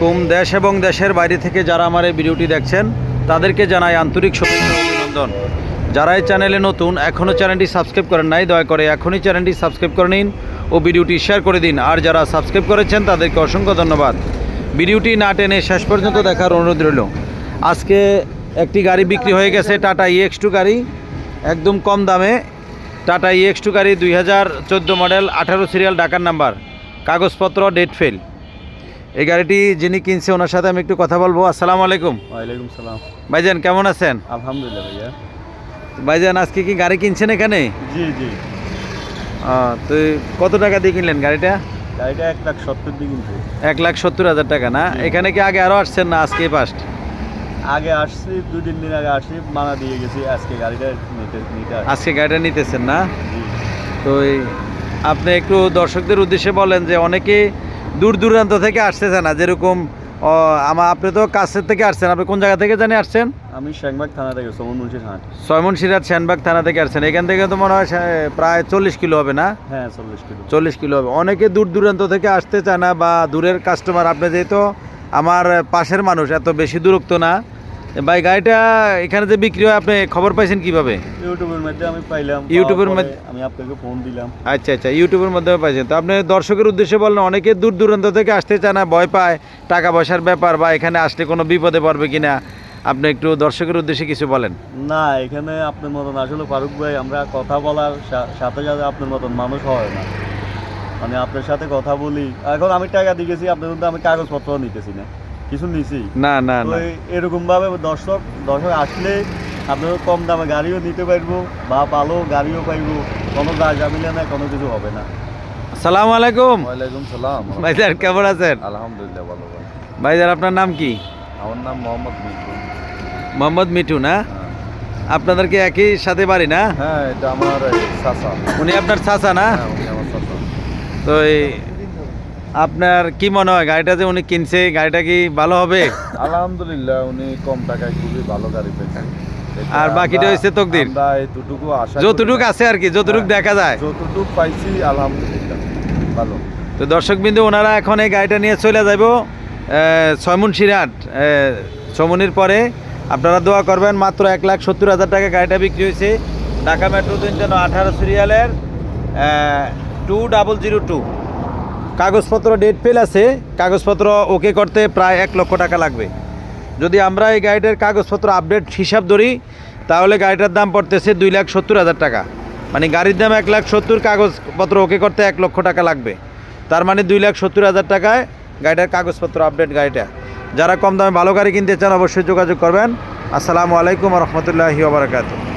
আলাইকুম। দেশ এবং দেশের বাইরে থেকে যারা আমার এই ভিডিওটি দেখছেন, তাদেরকে জানাই আন্তরিক শুভেচ্ছা অভিনন্দন। যারা এই চ্যানেলে নতুন, এখনও চ্যানেলটি সাবস্ক্রাইব করেন নাই, দয়া করে এখনই চ্যানেলটি সাবস্ক্রাইব করে নিন ও ভিডিওটি শেয়ার করে দিন। আর যারা সাবস্ক্রাইব করেছেন, তাদেরকে অসংখ্য ধন্যবাদ। ভিডিওটি না টেনে শেষ পর্যন্ত দেখার অনুরোধ রইল। আজকে একটি গাড়ি বিক্রি হয়ে গেছে, টাটা ইএক্স টু গাড়ি। একদম কম দামে টাটা ইএক্স টু গাড়ি, দুই হাজার চোদ্দ মডেল, আঠারো সিরিয়াল ডাকার নাম্বার। কাগজপত্র, ডেট ফেল। এই গাড়িটি যিনি কিনছে ওনার সাথে আমি একটু কথা বলব। আসসালামু আলাইকুম। ওয়ালাইকুম সালাম। ভাইজান কেমন আছেন? আলহামদুলিল্লাহ ভাইয়া। ভাইজান আজকে কি গাড়ি কিনছেন এখানে? জি জি। তো কত টাকা দিয়ে কিনলেন গাড়িটা? গাড়িটা এক লাখ সত্তর দিয়ে কিন্তু এক লাখ সত্তর হাজার টাকা না? এখানে কি আগে আরও আসছেন না আজকে ফার্স্ট আগে আসছি দুই তিন দিন আগে আসছি মানা দিয়ে গেছি আজকে গাড়িটা নিতে নিতে আজকে গাড়িটা নিতেছেন না? তো আপনি একটু দর্শকদের উদ্দেশ্যে বলেন যে অনেকে দূর দূরান্ত থেকে আসতেছে না যেরকম আমার আপনি তো কাছের থেকে আসছেন আপনি কোন জায়গা থেকে জানি আসছেন? আমি শ্যাংবাগ থানা থেকে সোমন ছয়মন সিরাজ শ্যানবাগ থানা থেকে আসছেন এখান থেকে তো মনে হয় প্রায় চল্লিশ কিলো হবে না? হ্যাঁ চল্লিশ কিলো। চল্লিশ কিলো হবে। অনেকে দূর দূরান্ত থেকে আসতে চায় না বা দূরের কাস্টমার আপনি যেহেতু আমার পাশের মানুষ এত বেশি দূরত্ব না ভাই গাড়িটা এখানে যে বিক্রি হয় আপনি খবর পাইছেন কীভাবে? ইউটিউবের মধ্যে আমি পাইলাম ইউটিউবের মধ্যে- আমি আপনাকে ফোন দিলাম। আচ্ছা আচ্ছা ইউটিউবের মাধ্যমে পাইছেন। তো আপনি দর্শকের উদ্দেশ্যে বললেন অনেকে দূর দূরান্ত থেকে আসতে চায় না ভয় পায় টাকা পয়সার ব্যাপার বা এখানে আসলে কোনো বিপদে পড়বে কিনা। আপনি একটু দর্শকের উদ্দেশ্যে কিছু বলেন। না এখানে আপনার মতন আসলে ফারুক ভাই আমরা কথা বলার সাথে সাথে আপনার মতন মানুষ হয় না। মানে আপনার সাথে কথা বলি এখন আমি টাকা দিয়ে গেছি আপনার মধ্যে আমি কাগজপত্র নিতেছি না। কিছু নিছি। না না তো না। এরকম ভাবে দর্শক দর্শক আসলে আপনারা কম দামে গাড়িও নিতে পারব বা ভালো গাড়িও পাইবো। কোনো গা জামিলা না কোনো কিছু হবে না। সালাম আলাইকুম। ওয়ালাইকুম সালাম। ভাইজান কেমন আছেন? আলহামদুলিল্লাহ ভালো ভালো ভাইজান আপনার নাম কি? আমার নাম মোহাম্মদ মিঠু। মোহাম্মদ মিঠু না? আপনাদের কি একই সাথে বাড়ি না? হ্যাঁ এটা আমার চাচা। উনি আপনার চাচা না? হ্যাঁ উনি আমার চাচা। তো এই আপনার কি মনে হয় গাড়িটা যে উনি কিনছে গাড়িটা কি ভালো হবে? আলহামদুলিল্লাহ উনি কম টাকায় খুবই ভালো গাড়ি পেয়েছেন আর বাকিটা হচ্ছে তকদির। আমরা এতটুকু আশা যতটুক আছে আর কি যতটুক হ্যাঁ। দেখা যায়। যতটুকু পাইছি আলহামদুলিল্লাহ ভালো। তো দর্শকবিন্দু ওনারা এখন এই গাড়িটা নিয়ে চলে যাব ছয়মন সিরাট ছমনির পরে। আপনারা দোয়া করবেন মাত্র এক লাখ সত্তর হাজার টাকা গাড়িটা বিক্রি হয়েছে। ঢাকা মেট্রো তিনজন আঠারো সিরিয়ালের টু ডাবল জিরো টু কাগজপত্র ডেট ফেল আছে, কাগজপত্র ওকে করতে প্রায় এক লক্ষ টাকা লাগবে। যদি আমরা এই গাড়িটার কাগজপত্র আপডেট হিসাব ধরি, তাহলে গাড়িটার দাম পড়তেছে দুই লাখ সত্তর হাজার টাকা। মানে গাড়ির দাম এক লাখ সত্তর, কাগজপত্র ওকে করতে এক লক্ষ টাকা লাগবে। তার মানে দুই লাখ সত্তর হাজার টাকায় গাড়িটার কাগজপত্র আপডেট গাড়িটা। যারা কম দামে ভালো গাড়ি কিনতে চান, অবশ্যই যোগাযোগ করবেন। আসসালামু আলাইকুম রহমতুল্লাহি ওবরাকাতু